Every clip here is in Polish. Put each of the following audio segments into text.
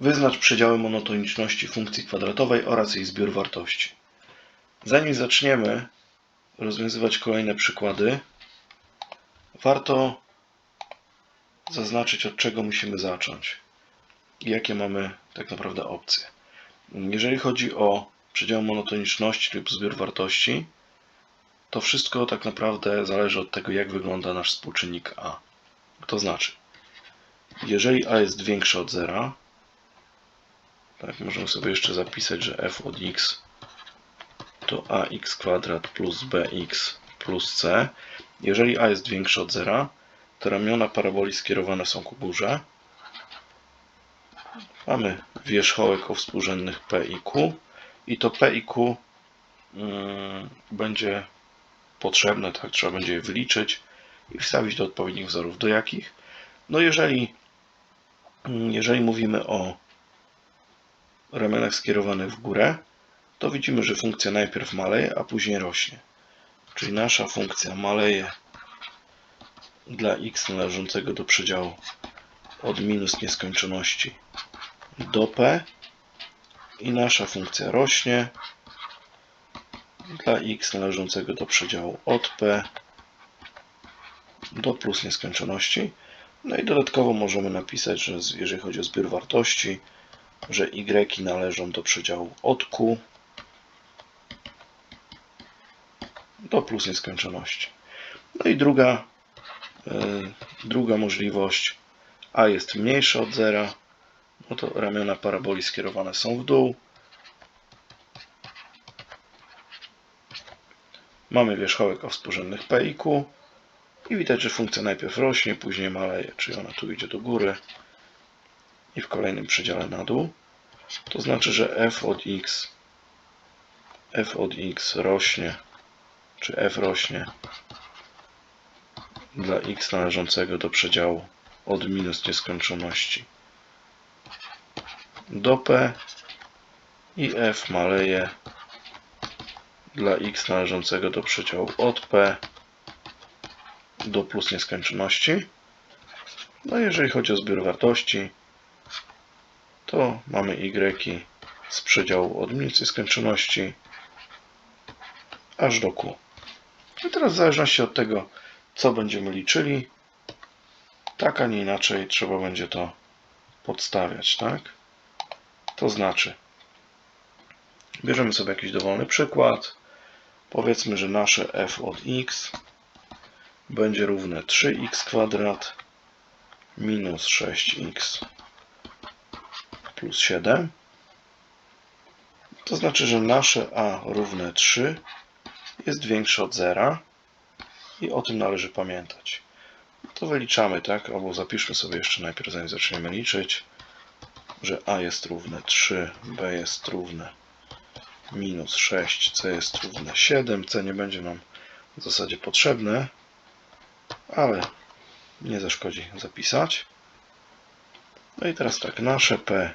Wyznacz przedziały monotoniczności funkcji kwadratowej oraz jej zbiór wartości. Zanim zaczniemy rozwiązywać kolejne przykłady, warto zaznaczyć od czego musimy zacząć i jakie mamy tak naprawdę opcje. Jeżeli chodzi o przedział monotoniczności lub zbiór wartości, to wszystko tak naprawdę zależy od tego, jak wygląda nasz współczynnik a. To znaczy, jeżeli a jest większe od zera, tak, możemy sobie jeszcze zapisać, że f od x to ax kwadrat plus bx plus c. Jeżeli a jest większe od zera, to ramiona paraboli skierowane są ku górze. Mamy wierzchołek o współrzędnych p i q i to p i q mm, będzie potrzebne, tak, trzeba będzie je wyliczyć i wstawić do odpowiednich wzorów. Do jakich? No jeżeli, mm, jeżeli mówimy o ramionach skierowanych w górę, to widzimy, że funkcja najpierw maleje, a później rośnie. Czyli nasza funkcja maleje dla x należącego do przedziału od minus nieskończoności do p i nasza funkcja rośnie dla x należącego do przedziału od p do plus nieskończoności. No i dodatkowo możemy napisać, że jeżeli chodzi o zbiór wartości, że y należą do przedziału od q do plus nieskończoności. No i druga, yy, druga możliwość, a jest mniejsze od zera, no to ramiona paraboli skierowane są w dół. Mamy wierzchołek o współrzędnych p i q i widać, że funkcja najpierw rośnie, później maleje, czyli ona tu idzie do góry i w kolejnym przedziale na dół. To znaczy, że f od x f od x rośnie, czy f rośnie dla x należącego do przedziału od minus nieskończoności do p i f maleje dla x należącego do przedziału od p do plus nieskończoności. No jeżeli chodzi o zbiór wartości, to mamy y z przedziału od minus nieskończoności aż do q. I teraz w zależności od tego, co będziemy liczyli, tak, a nie inaczej trzeba będzie to podstawiać, tak? To znaczy, bierzemy sobie jakiś dowolny przykład. Powiedzmy, że nasze f od x będzie równe 3x kwadrat minus 6x plus 7. To znaczy, że nasze a równe 3 jest większe od zera i o tym należy pamiętać. To wyliczamy, tak? Albo zapiszmy sobie jeszcze najpierw, zanim zaczniemy liczyć, że a jest równe 3, b jest równe minus 6, c jest równe 7. c nie będzie nam w zasadzie potrzebne, ale nie zaszkodzi zapisać. No i teraz tak, nasze p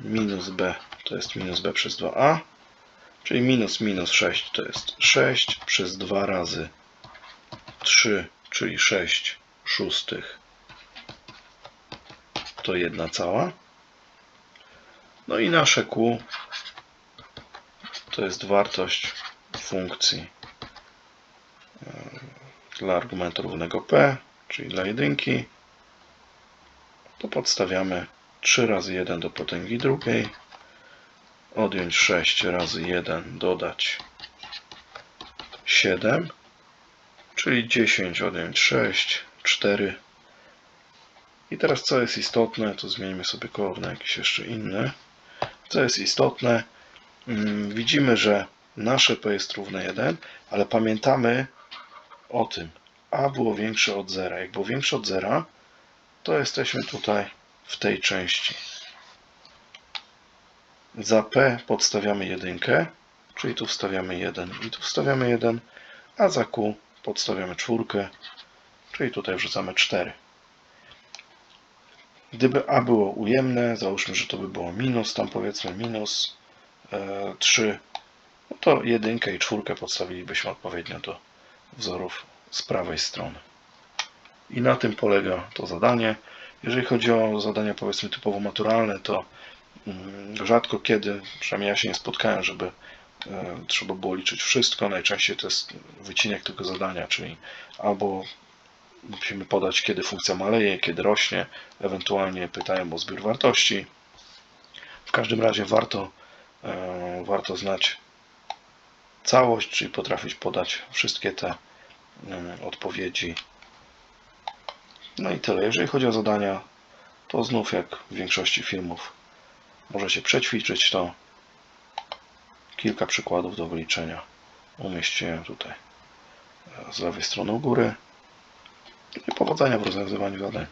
minus b to jest minus b przez 2a, czyli minus minus 6 to jest 6 przez 2 razy 3, czyli 6 szóstych to 1 cała. No i nasze q to jest wartość funkcji e, dla argumentu równego p, czyli dla jedynki. To podstawiamy 3 razy 1 do potęgi drugiej, odjąć 6 razy 1, dodać 7, czyli 10 odjąć 6, 4. I teraz co jest istotne, to zmienimy sobie kolor na jakiś jeszcze inny. Co jest istotne, mm, widzimy, że nasze p jest równe 1, ale pamiętamy o tym, a było większe od zera. Jak było większe od zera, to jesteśmy tutaj w tej części. Za P podstawiamy jedynkę, czyli tu wstawiamy 1 i tu wstawiamy 1, a za Q podstawiamy czwórkę, czyli tutaj wrzucamy 4. Gdyby A było ujemne, załóżmy, że to by było minus, tam powiedzmy minus e, 3, no to jedynkę i czwórkę podstawilibyśmy odpowiednio do wzorów z prawej strony. I na tym polega to zadanie. Jeżeli chodzi o zadania powiedzmy typowo maturalne, to mm, rzadko kiedy, przynajmniej ja się nie spotkałem, żeby e, trzeba było liczyć wszystko. Najczęściej to jest wycinek tego zadania, czyli albo musimy podać, kiedy funkcja maleje, kiedy rośnie, ewentualnie pytają o zbiór wartości. W każdym razie warto, e, warto znać całość, czyli potrafić podać wszystkie te mm, odpowiedzi. No i tyle. Jeżeli chodzi o zadania, to znów jak w większości filmów możecie przećwiczyć to. Kilka przykładów do wyliczenia umieściłem tutaj e, z lewej strony u góry. I powodzenia w rozwiązywaniu zadań.